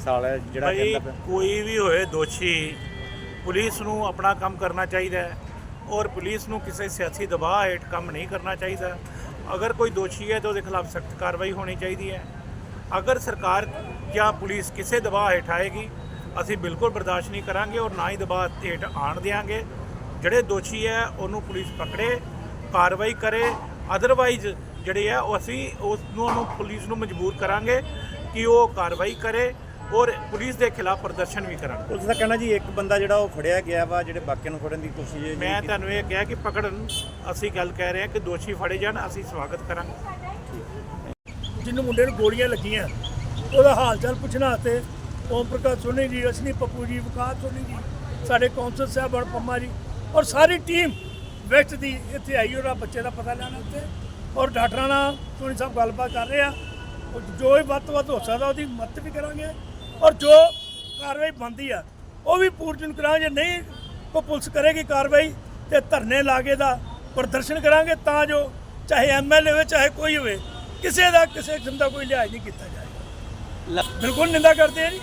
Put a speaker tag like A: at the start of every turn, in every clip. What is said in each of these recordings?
A: ਸਾਲ ਹੈ ਜਿਹੜਾ
B: ਭਾਈ
A: ਕਹਿੰਦਾ ਪਿਆ।
B: ਕੋਈ ਵੀ ਹੋਏ ਦੋਸ਼ੀ ਪੁਲਿਸ ਨੂੰ ਆਪਣਾ ਕੰਮ ਕਰਨਾ ਚਾਹੀਦਾ ਹੈ ਔਰ ਪੁਲਿਸ ਨੂੰ ਕਿਸੇ ਸਿਆਸੀ ਦਬਾਅ ਹੇਠ ਕੰਮ ਨਹੀਂ ਕਰਨਾ ਚਾਹੀਦਾ। ਅਗਰ ਕੋਈ ਦੋਸ਼ੀ ਹੈ ਤਾਂ ਉਹਦੇ ਖਿਲਾਫ ਸਖਤ ਕਾਰਵਾਈ ਹੋਣੀ ਚਾਹੀਦੀ ਹੈ। ਅਗਰ ਸਰਕਾਰ ਜਾਂ ਪੁਲਿਸ ਕਿਸੇ ਦਬਾਅ ਹੇਠ ਆਏਗੀ ਅਸੀਂ ਬਿਲਕੁਲ ਬਰਦਾਸ਼ਤ ਨਹੀਂ ਕਰਾਂਗੇ ਔਰ ਨਾ ਹੀ ਦਬਾਅ ਹੇਠ ਆਣ ਦੇਵਾਂਗੇ ਜਿਹੜੇ ਦੋਸ਼ੀ ਹੈ ਉਹਨੂੰ ਪੁਲਿਸ ਪਕੜੇ ਕਾਰਵਾਈ ਕਰੇ। ਅਦਰਵਾਈਜ਼ ਜਿਹੜੇ ਆ ਉਹ ਅਸੀਂ ਉਸ ਨੂੰ ਉਹਨੂੰ ਪੁਲਿਸ ਨੂੰ ਮਜਬੂਰ ਕਰਾਂਗੇ ਕਿ ਉਹ ਕਾਰਵਾਈ ਕਰੇ। ਔਰ ਪੁਲਿਸ ਦੇ ਖਿਲਾਫ ਪ੍ਰਦਰਸ਼ਨ ਵੀ ਕਰਾਂਗੇ
A: ਪੁਲਿਸ ਦਾ ਕਹਿਣਾ ਜੀ ਇੱਕ ਬੰਦਾ ਜਿਹੜਾ ਉਹ ਫੜਿਆ ਗਿਆ ਵਾ ਜਿਹੜੇ ਬਾਕੀਆਂ ਨੂੰ ਫੜਨ ਦੀ ਕੋਸ਼ਿਸ਼ ਹੈ
B: ਮੈਂ ਤੁਹਾਨੂੰ ਇਹ ਕਿਹਾ ਕਿ ਪਕੜਨ ਅਸੀਂ ਗੱਲ ਕਹਿ ਰਹੇ ਹਾਂ ਕਿ ਦੋਸ਼ੀ ਫੜੇ ਜਾਣ ਅਸੀਂ ਸਵਾਗਤ ਕਰਾਂਗੇ।
C: ਜਿਹਨੂੰ ਮੁੰਡੇ ਨੂੰ ਗੋਲੀਆਂ ਲੱਗੀਆਂ ਉਹਦਾ ਹਾਲ ਚਾਲ ਪੁੱਛਣ ਵਾਸਤੇ ਓਮ ਪ੍ਰਕਾਸ਼ ਸੋਨੀ ਜੀ ਅਸ਼ਨੀ ਪੱਪੂ ਜੀ ਵਿਕਾਸ ਸੋਨੀ ਜੀ ਸਾਡੇ ਕੌਂਸਲ ਸਾਹਿਬ ਔਰ ਪੰਮਾ ਜੀ ਔਰ ਸਾਰੀ ਟੀਮ ਵੈਸਟ ਦੀ ਇੱਥੇ ਆਈ ਉਹਦਾ ਬੱਚੇ ਦਾ ਪਤਾ ਲੈਣ ਉੱਤੇ। ਔਰ ਡਾਕਟਰਾਂ ਨਾਲ ਸੋਨੀ ਸਾਹਿਬ ਗੱਲਬਾਤ ਕਰ ਰਹੇ ਆ। ਜੋ ਵੀ ਵੱਧ ਤੋਂ ਵੱਧ ਹੋ ਸਕਦਾ ਉਹਦੀ ਮਦਦ ਵੀ ਕਰਾਂਗੇ। ਔਰ ਜੋ ਕਾਰਵਾਈ ਬਣਦੀ ਆ ਉਹ ਵੀ ਪੂਰਜਨ ਕਰਾਂਗੇ ਜੇ ਨਹੀਂ ਕੋਈ ਪੁਲਿਸ ਕਰੇਗੀ ਕਾਰਵਾਈ ਤੇ ਧਰਨੇ ਲਾਗੇ ਦਾ ਪ੍ਰਦਰਸ਼ਨ ਕਰਾਂਗੇ ਤਾਂ ਜੋ ਚਾਹੇ ਐਮਐਲਏ ਹੋਵੇ ਚਾਹੇ ਕੋਈ ਹੋਵੇ ਕਿਸੇ ਦਾ ਕਿਸੇ ਕਿਸਮ ਦਾ ਕੋਈ ਲਿਹਾਜ਼ ਨਹੀਂ ਕੀਤਾ ਜਾਏਗਾ ਬਿਲਕੁਲ ਨਿੰਦਾ ਕਰਦੇ ਆ ਜੀ।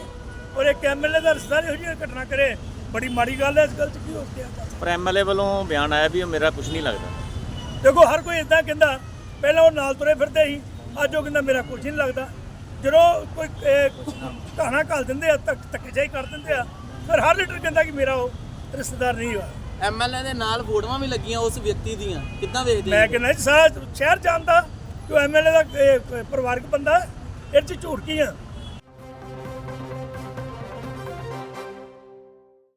C: ਔਰ ਇੱਕ ਐਮਐਲਏ ਦਾ ਰਿਸ਼ਤੇਦਾਰ ਇਹੋ ਜਿਹੀ ਘਟਨਾ ਕਰੇ ਬੜੀ ਮਾੜੀ ਗੱਲ ਹੈ ਇਸ ਗੱਲ 'ਚ ਕੀ ਹੋ ਗਿਆ
D: ਪਰ ਐਮਐਲਏ ਵੱਲੋਂ ਬਿਆਨ ਆਇਆ ਵੀ ਉਹ ਮੇਰਾ ਕੁਝ ਨਹੀਂ ਲੱਗਦਾ।
C: ਦੇਖੋ ਹਰ ਕੋਈ ਇਦਾਂ ਕਹਿੰਦਾ ਪਹਿਲਾਂ ਉਹ ਨਾਲ ਤੁਰੇ ਫਿਰਦੇ ਸੀ ਅੱਜ ਉਹ ਕਹਿੰਦਾ ਮੇਰਾ ਕੁਝ ਨਹੀਂ ਲੱਗਦਾ। ਜਦੋਂ ਕੋਈ ਕਹਾਣਾ ਘੱਲ ਦਿੰਦੇ ਆ ਤੱਕ ਧੱਕੇਸ਼ਾਹੀ ਕਰ ਦਿੰਦੇ ਆ ਫਿਰ ਹਰ ਲੀਡਰ ਕਹਿੰਦਾ ਕਿ ਮੇਰਾ ਉਹ ਰਿਸ਼ਤੇਦਾਰ ਨਹੀਂ ਹੋਇਆ
E: ਐਮਐਲਏ ਦੇ ਨਾਲ ਫੋਟੋਆਂ ਵੀ ਲੱਗੀਆਂ ਉਸ ਵਿਅਕਤੀ ਦੀਆਂ ਕਿੱਦਾਂ ਵੇਖਦੇ
C: ਮੈਂ? ਕਹਿੰਦਾ ਜੀ ਸਾਰਾ ਸ਼ਹਿਰ ਜਾਣਦਾ ਕਿ ਐਮਐਲਏ ਦਾ ਪਰਿਵਾਰਕ ਬੰਦਾ। ਇਹ ਚ ਝੂਠ ਕੀ ਆ